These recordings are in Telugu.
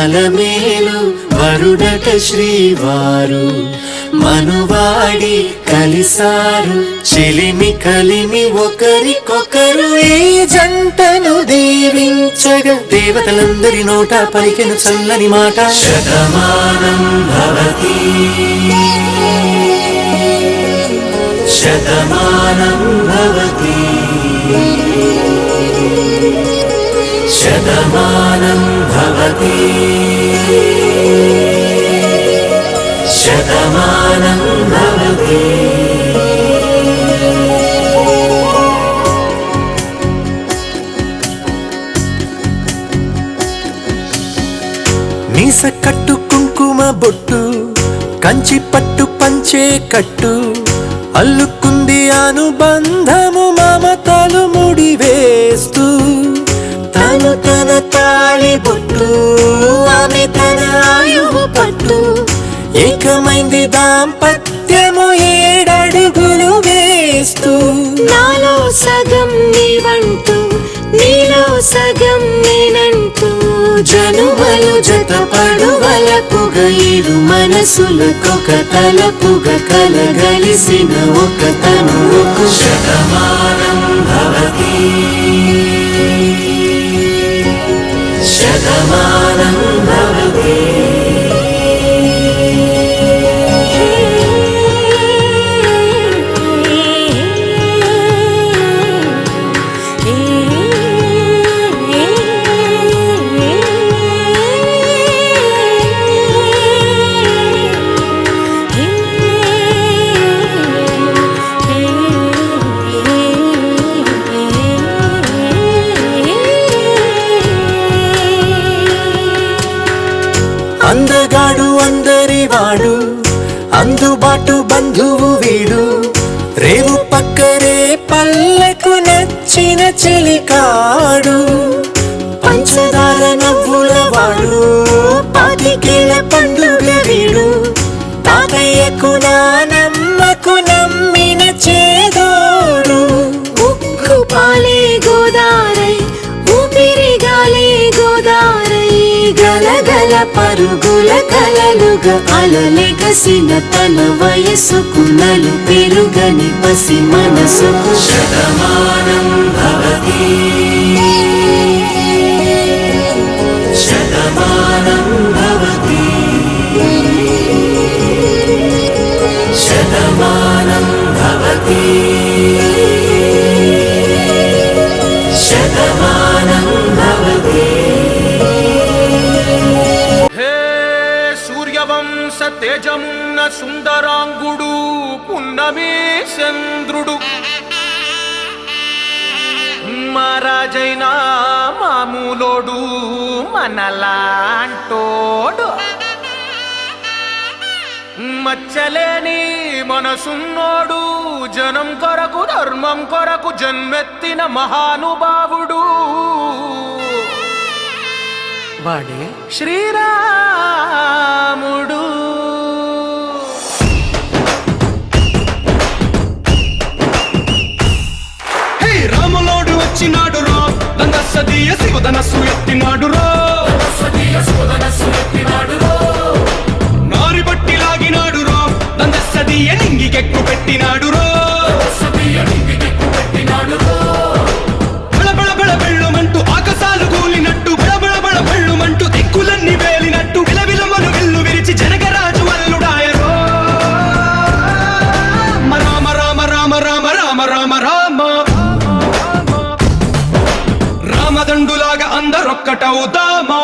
బలమేలు వరుడట శ్రీవారు. మనువాడి కలిసారు చెలిమి కలిమి ఒకరికొకరు ఏ జంటను దీవించగా దేవతలందరి నోట పలికెను చల్లని మాట. శతమానం భవతి. శతమానం భవతి. శతమానం భవతి. శతమానం భవతి. మీస కట్టు కుంకుమ బొట్టు కంచి పట్టు పంచే కట్టు అల్లుకుంది అనుబంధము మమతలు ముడివే. సగం నేనంటూ జనువలు జత పడువలపుగ ఇరు మనసులకొక తలపుగ కలగలిసిన ఒక తనువుకు శతమానం భవతి. శతమానం భవతి వాడు అందుబాటు బంధువు వీడు. పరుగుల కలలుగా అలలెగసిన తన వయసుకు నలు పెరుగని పసి మనసు శతమానం భవతి. శతమానం మనలాంటోడు. మచ్చలేని మనసున్నోడు జనం కొరకు ధర్మం కొరకు జన్మెత్తిన మహానుభావుడు. వాడే శ్రీరాముడు. హే రాములోడు వచ్చినాడు రో దండసదీయ శివధనస్సు ఎత్తినాడు రా రామ రామ రామ. రామ రామదండులాగా అందరొక్కటవుదామా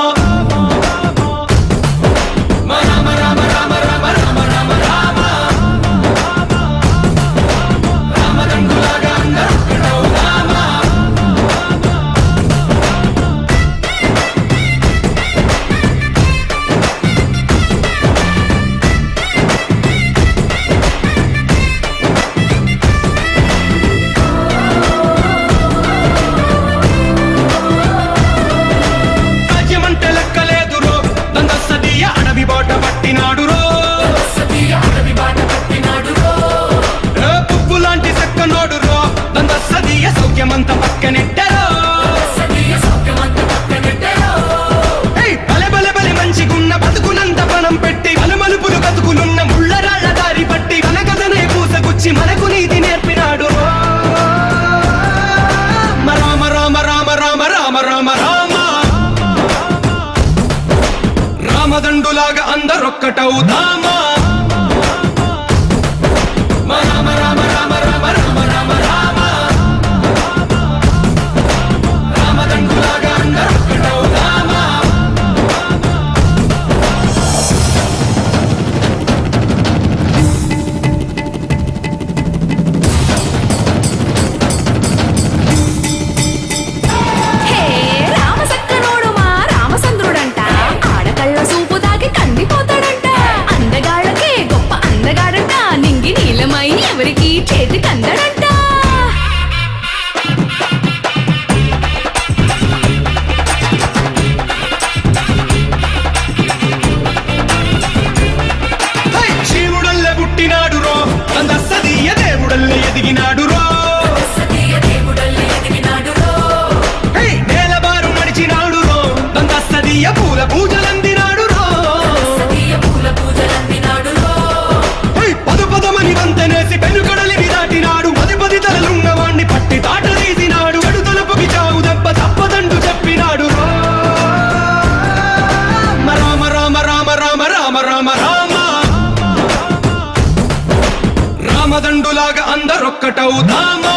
ఒకటవుదామా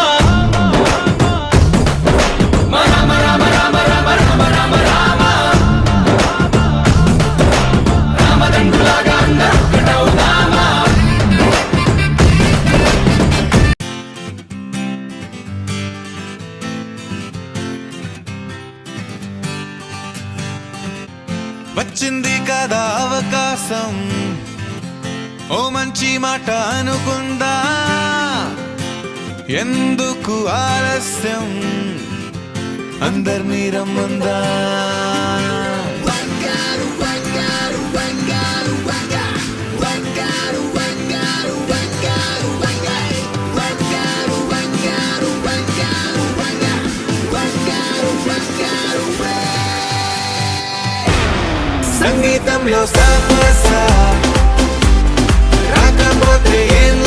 వచ్చింది కదా అవకాశం. ఓ మంచి మాట అనుకుంది ఎందుకు ఆలస్యం అందరినీరం అందా సంగీతంలో సాపసా రాకపోతే ఏం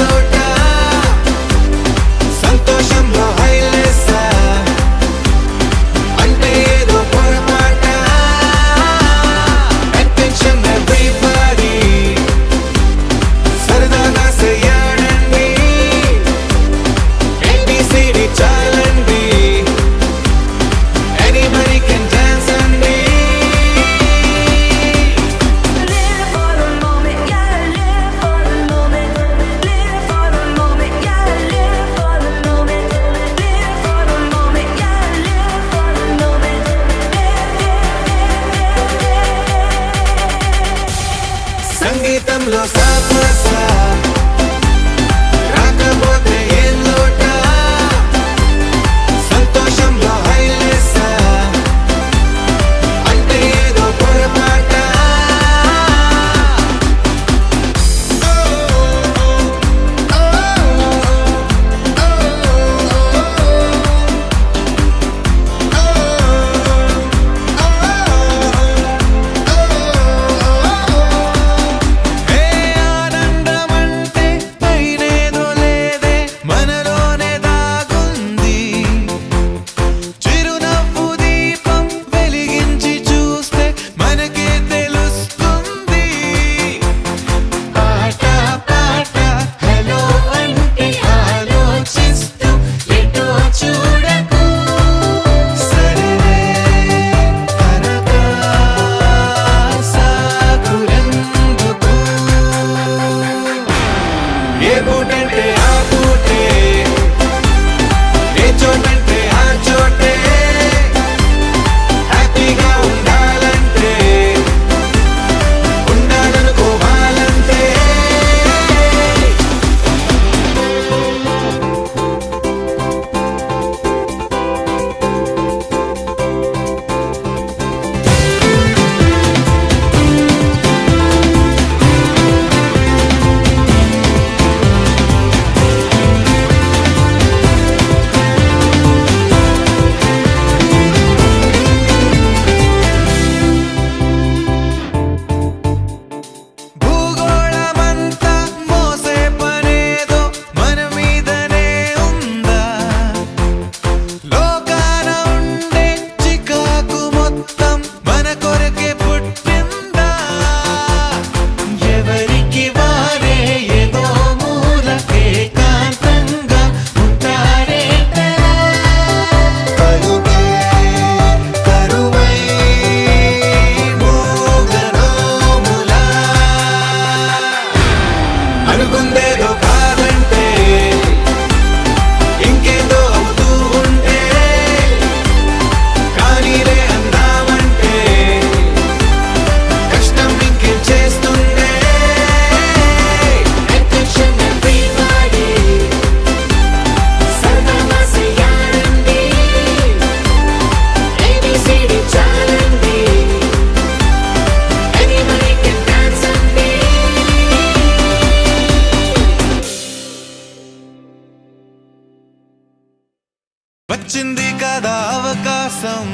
కోసం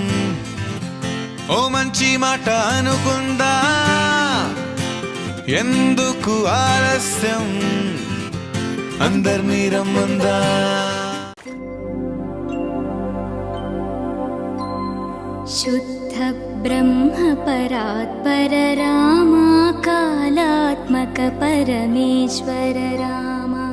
ఓ మంచి మాట అనుకుందా ఎందుకు ఆలస్యం అందరినీ రమ్మందా शुद्ध ब्रह्मपरात्पर रामा कालात्मक परमेश्वर रामा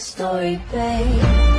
story, babe.